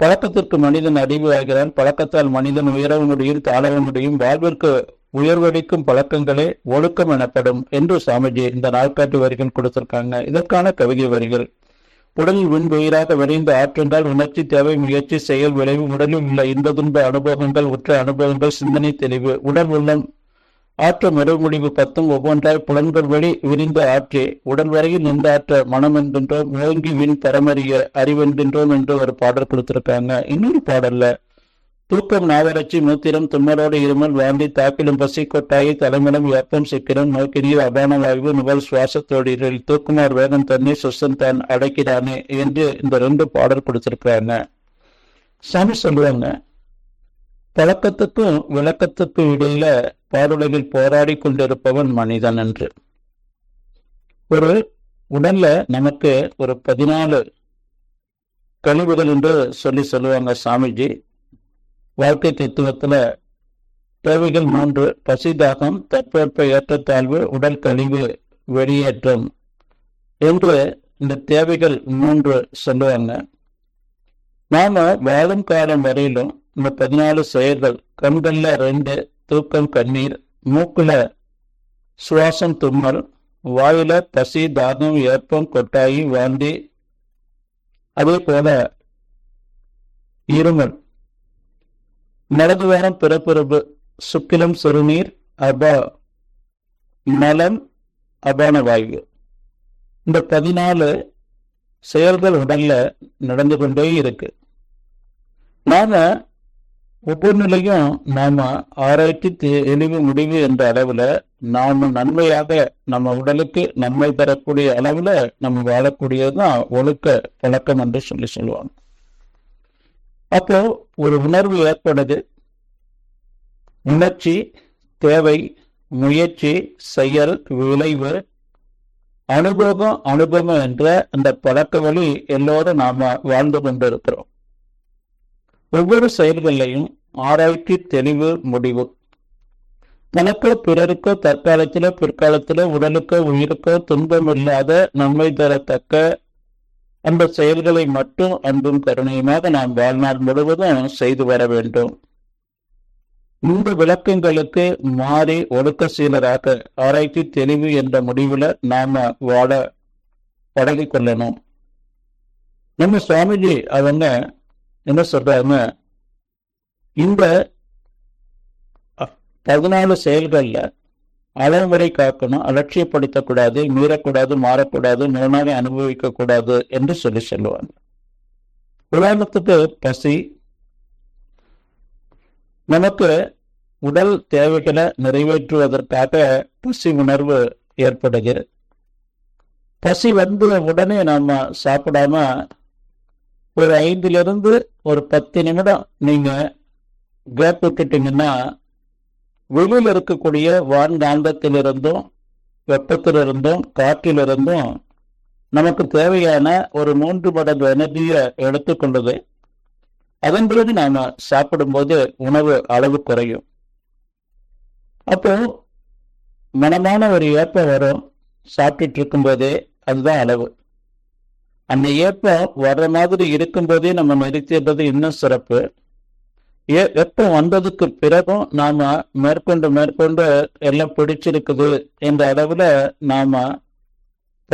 பழக்கத்திற்கு மனிதன் அறிவு ஆகிறான் பழக்கத்தால் மனிதன் உயர முடியும் தாழவ முடியும் வாழ்விற்கு உயர்வளிக்கும் பழக்கங்களே ஒழுக்கம் எனப்படும் என்று சாமிஜி இந்த நாட்காட்டு வரிகள் கொடுத்திருக்காங்க. இதற்கான கவிதை வரிகள். உடலில் விண் உயிராக விரைந்து ஆற்றென்றால் உணர்ச்சி தேவை முயற்சி செயல் விளைவு உடலில் உள்ள இன்ப துன்ப அனுபவங்கள் உற்ற அனுபவங்கள் சிந்தனை தெளிவு உடல் உள்ளம் ஆற்ற மறுமுடிவு பத்தும் ஒவ்வொன்றாய் புலன்கள் வழி விரிந்த ஆற்றே. உடல் வரையில் நின்ற ஆற்ற மனம் என்கின்றோம். வின் தரமறிய அறிவென்கின்றோம் என்று ஒரு பாடல் கொடுத்திருக்காங்க. இன்னொரு பாடல்ல தூக்கம் நாவரட்சி மூத்திரம் தும்மரோடு இருமல் வாந்தி தாக்கிலும் பசி கொட்டாயி தலைமலம் ஏப்பம் சிக்கிரம். நோக்கினீர் அபான வாய்வு நுகல் சுவாசத்தோடு தூக்குமார் வேகம் தண்ணி சுசன் தான் அடைக்கிறானே என்று இந்த ரெண்டு பாடல் கொடுத்திருக்கிறாங்க சாமி சொல்லுவாங்க பழக்கத்துக்கும் விளக்கத்துக்கும் இடையில பாருலகில் போராடி கொண்டிருப்பவன் மனிதன் என்று. ஒரு உடல்ல நமக்கு ஒரு பதினாலு கழிவுகள் என்று சொல்லி சொல்லுவாங்க சாமிஜி. வாழ்க்கை தத்துவத்துல தேவைகள் மூன்று பசி தாகம் தட்பவெப்ப ஏற்றத்தாழ்வு உடல் கழிவு வெளியேற்றம் என்று இந்த தேவைகள் மூன்று சொல்லுவாங்க. நாம வேதம் காலம் வரையிலும் இந்த பதினாலு செயல்கள் கண்கள்ல ரெண்டு தூக்கம் கண்ணீர் மூக்குல சுவாசம் தும்மல் வாயில பசி தாகம் ஏப்பம் கொட்டாயி வாந்தி அதே போல இருமல். நடந்து வேணும் பிறப்புறப்பு சுக்கிலம் சிறுநீர் அபா நலம் அபான வாயு. இந்த பதினாலு செயல்கள் உடல்ல நடந்து கொண்டே இருக்கு. நாம ஒவ்வொரு நிலையும் நாம ஆராய்ச்சி தெளிவு முடிவு என்ற அளவுல நாம நன்மையாக நம்ம உடலுக்கு நன்மை தரக்கூடிய அளவுல நம்ம வாழக்கூடியதுதான் ஒழுக்க பழக்கம் என்று சொல்லி சொல்லுவாங்க. அப்போ ஒரு உணர்வு ஏற்படுது. உணர்ச்சி தேவை முயற்சி செயல் விளைவு அனுபவம் அனுபவம் என்ற அந்த பழக்க வழி எல்லோரும் நாம வாழ்ந்து கொண்டிருக்கிறோம். ஒவ்வொரு செயல்களையும் ஆராய்ச்சி தெளிவு முடிவு. தனக்கு பிறருக்கோ தற்காலத்திலோ பிற்காலத்திலோ உடலுக்கோ உயிருக்கோ துன்பம் இல்லாத நன்மை தரத்தக்க அந்த செயல்களை மட்டும் அன்பும் கருணையுமாக நாம் வாழ்நாள் முழுவதும் செய்து வர வேண்டும். இந்த விளக்கங்களுக்கு மாறி ஒழுக்க சீலராக ஆராய்ச்சி தெளிவு என்ற முடிவுல நாம வாழ பழகிக் கொள்ளணும் நம்ம சுவாமிஜி அவங்க என்ன சொல்றாருன்னா இந்த பதினாலு செயல்கள்ல அளவரை காக்கணும் அலட்சியப்படுத்தக்கூடாது மீறக்கூடாது மாறக்கூடாது முழுமையாக அனுபவிக்க கூடாது என்று சொல்லி சொல்லுவாங்க. உதாரணத்துக்கு பசி நமக்கு உடல் தேவைகளை நிறைவேற்றுவதற்காக பசி உணர்வு ஏற்படுகிறது. பசி வந்த உடனே நாம சாப்பிடாம ஒரு ஐந்துல இருந்து ஒரு பத்து நிமிடம் நீங்க கேப் விட்டுட்டீங்கன்னா வெளியில் இருக்கக்கூடிய வான்காந்தத்திலிருந்தும் வெப்பத்திலிருந்தும் காற்றிலிருந்தும் நமக்கு தேவையான ஒரு மூன்று மடங்கு எனர்ஜியை எடுத்துக்கொண்டது அதன் பிறகு நாம் சாப்பிடும்போது உணவு அளவு குறையும். அப்போ மனமான ஒரு ஏப்பம் வரும். சாப்பிட்டுட்டு இருக்கும்போது அதுதான் அளவு. அந்த ஏப்பம் வர்ற மாதிரி இருக்கும்போதே நம்ம நிறுத்திடுறது இன்னும் சிறப்பு. ஏ- வெப்பம் வந்ததுக்கு பிறகும் நாம மேற்கொண்டு மேற்கொண்டு எல்லாம் பிடிச்சிருக்குது என்ற அளவுல நாம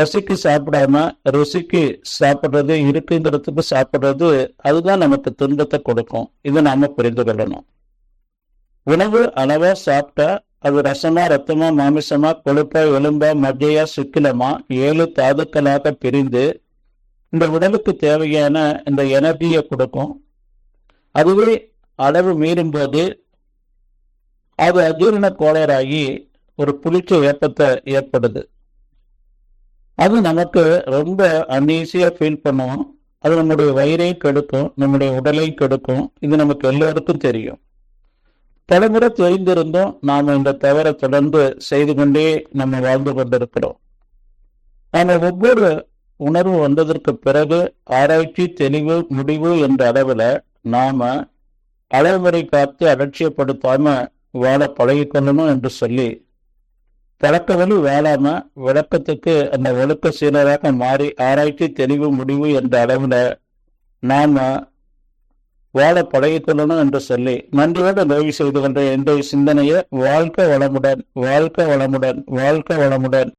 ரசிக்கு சாப்பிடாம ருசிக்கு சாப்பிட்றது இருக்குங்கிறதுக்கு சாப்பிட்றது அதுதான் நமக்கு துன்பத்தை கொடுக்கும். இதை நாம புரிந்து கொள்ளணும். உணவு அளவா சாப்பிட்டா அது ரசமா ரத்தமா மாமிசமா கொழுப்பா எலும்பா மஜ்ஜையா சுக்கிலமா ஏழு தாதுக்களாக பிரிந்து இந்த உடலுக்கு தேவையான இந்த எனர்ஜியை கொடுக்கும். அதுவே அளவு மீறும் போது அது அஜீரண கோளராகி ஒரு புளிச்ச ஏப்பத்தை ஏற்படுது. அது நமக்கு ரொம்ப அன்ஈஸியா ஃபீல் பண்ணுவோம் அது நம்முடைய வயிறை கெடுக்கும் நம்முடைய உடலை கெடுக்கும். இது நமக்கு எல்லோருக்கும் தெரியும். தலைமுறை தெரிந்திருந்தும் நாம் இந்த தவறை தொடர்ந்து செய்து கொண்டே நம்ம வாழ்ந்து கொண்டிருக்கிறோம். ஆனால் ஒவ்வொரு உணர்வு வந்ததற்கு பிறகு ஆராய்ச்சி தெளிவு முடிவு என்ற அளவில் நாம அளவுமுறை காத்து அலட்சியப்படுத்தாம வாழ பழகிக்கொள்ளணும் என்று சொல்லி பழக்கவழி வேளாம விளக்கத்துக்கு அந்த ஒழுக்க சீனராக மாறி ஆராய்ச்சி தெளிவு முடிவு என்ற அளவில் நாம வாழ பழகிக்கொள்ளணும் என்று சொல்லி நன்றியோடு நிறைவு செய்து கொண்ட என்ற சிந்தனையை வாழ்க்கை வளமுடன் வாழ்க்கை வளமுடன் வாழ்க்கை வளமுடன்.